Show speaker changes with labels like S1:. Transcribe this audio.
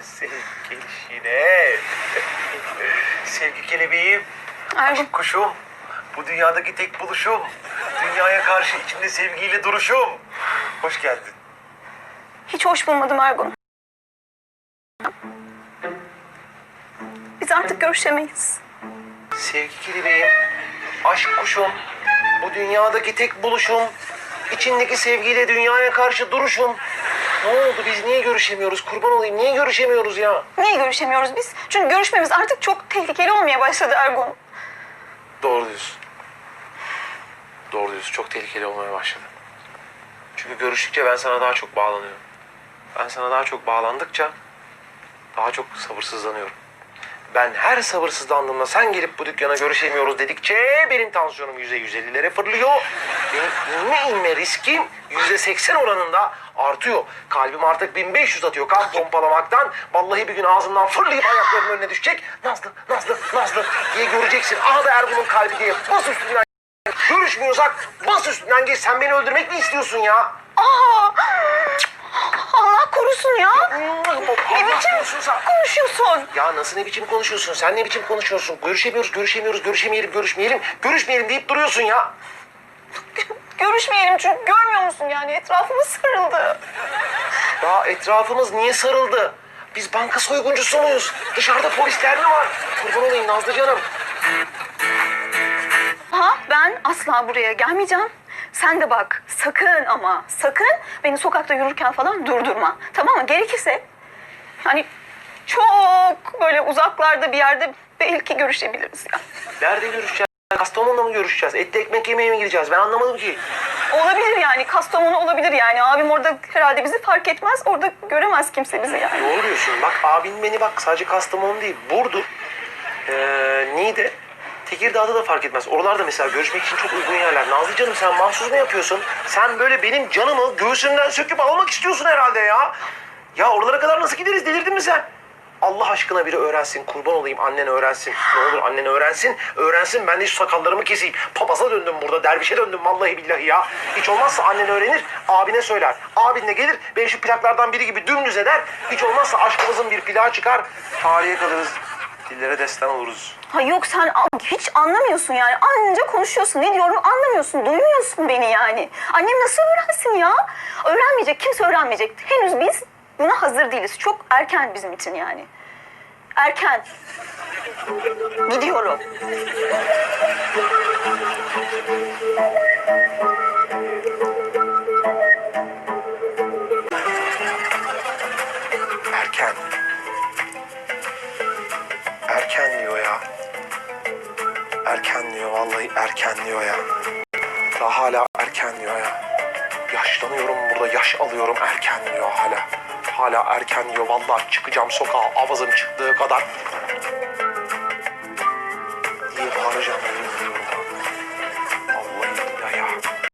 S1: sevgilişine. Sevgi kelebeğim, aşk kuşum. Bu dünyadaki tek buluşum. Dünyaya karşı içinde sevgiyle duruşum. Hoş geldin.
S2: hiç hoş bulmadım Ergun. Biz artık görüşemeyiz.
S1: Sevgi kelebeğim, aşk kuşum. Bu dünyadaki tek buluşum. İçindeki sevgiyle dünyaya karşı duruşum. Ne oldu biz niye görüşemiyoruz? Kurban olayım niye görüşemiyoruz ya?
S2: Niye görüşemiyoruz biz? Çünkü görüşmemiz artık çok tehlikeli olmaya başladı Ergun.
S1: Doğru diyorsun. Doğru diyorsun. Çok tehlikeli olmaya başladı. Çünkü görüştükçe ben sana daha çok bağlanıyorum. Ben sana daha çok bağlandıkça daha çok sabırsızlanıyorum. Ben her sabırsızlandığımda sen gelip bu dükkana görüşemiyoruz dedikçe benim tansiyonum yüzde yüz ellilere fırlıyor. Benim inme yüzde seksen oranında artıyor. Kalbim artık 1500 atıyor kan pompalamaktan. Vallahi bir gün ağzımdan fırlayıp ayaklarımın önüne düşecek. Nazlı, Nazlı, Nazlı diye göreceksin. Aha da Ergun'un kalbi diye bas üstünden. Görüşmüyorsak bas üstünden geç. Sen beni öldürmek mi istiyorsun ya?
S2: Aa! Allah korusun ya. Ne biçim konuşuyorsun?
S1: Ya nasıl ne biçim konuşuyorsun? Sen ne biçim konuşuyorsun? Görüşemiyoruz, görüşemiyoruz, görüşemeyelim, görüşmeyelim. Görüşmeyelim deyip duruyorsun ya.
S2: Görüşmeyelim çünkü görmüyor musun yani etrafımız sarıldı.
S1: Ya etrafımız niye sarıldı? Biz banka soyguncusu muyuz? Dışarıda polisler mi var? Kurban olayım Nazlı canım.
S2: Ha ben asla buraya gelmeyeceğim. Sen de bak sakın ama sakın beni sokakta yürürken falan durdurma. Tamam mı? Gerekirse hani çok böyle uzaklarda bir yerde belki görüşebiliriz ya.
S1: Nerede görüşeceğiz? Kastamonu'da mı görüşeceğiz? Etli ekmek yemeye mi gideceğiz? Ben anlamadım ki.
S2: Olabilir yani Kastamonu olabilir yani. Abim orada herhalde bizi fark etmez. Orada göremez kimse bizi yani.
S1: Doğru diyorsun. Bak abin beni bak sadece Kastamonu değil. Burdur, ee, Niğde, Tekirdağ'da da fark etmez. Oralarda mesela görüşmek için çok uygun yerler. Nazlı canım sen mahsus mu yapıyorsun? Sen böyle benim canımı göğsümden söküp almak istiyorsun herhalde ya. Ya oralara kadar nasıl gideriz? Delirdin mi sen? Allah aşkına biri öğrensin. Kurban olayım annen öğrensin. Ne olur annen öğrensin. Öğrensin ben de şu sakallarımı keseyim. Papaza döndüm burada. Dervişe döndüm vallahi billahi ya. Hiç olmazsa annen öğrenir. Abine söyler. Abin de gelir. Beni şu plaklardan biri gibi dümdüz eder. Hiç olmazsa aşkımızın bir plağı çıkar. Tarihe kalırız. Dillere destan oluruz.
S2: Ha yok sen hiç anlamıyorsun yani. Anca konuşuyorsun. Ne diyorum anlamıyorsun. Duymuyorsun beni yani. Annem nasıl öğrensin ya? Öğrenmeyecek. Kimse öğrenmeyecek. Henüz biz buna hazır değiliz. Çok erken bizim için yani. Erken. Gidiyorum.
S1: Erken. Erken diyor ya. Erken diyor vallahi erken diyor ya. Daha hala erken diyor ya. Yaşlanıyorum burada yaş alıyorum erken diyor hala. Hala erken diyor vallahi çıkacağım sokağa avazım çıktığı kadar.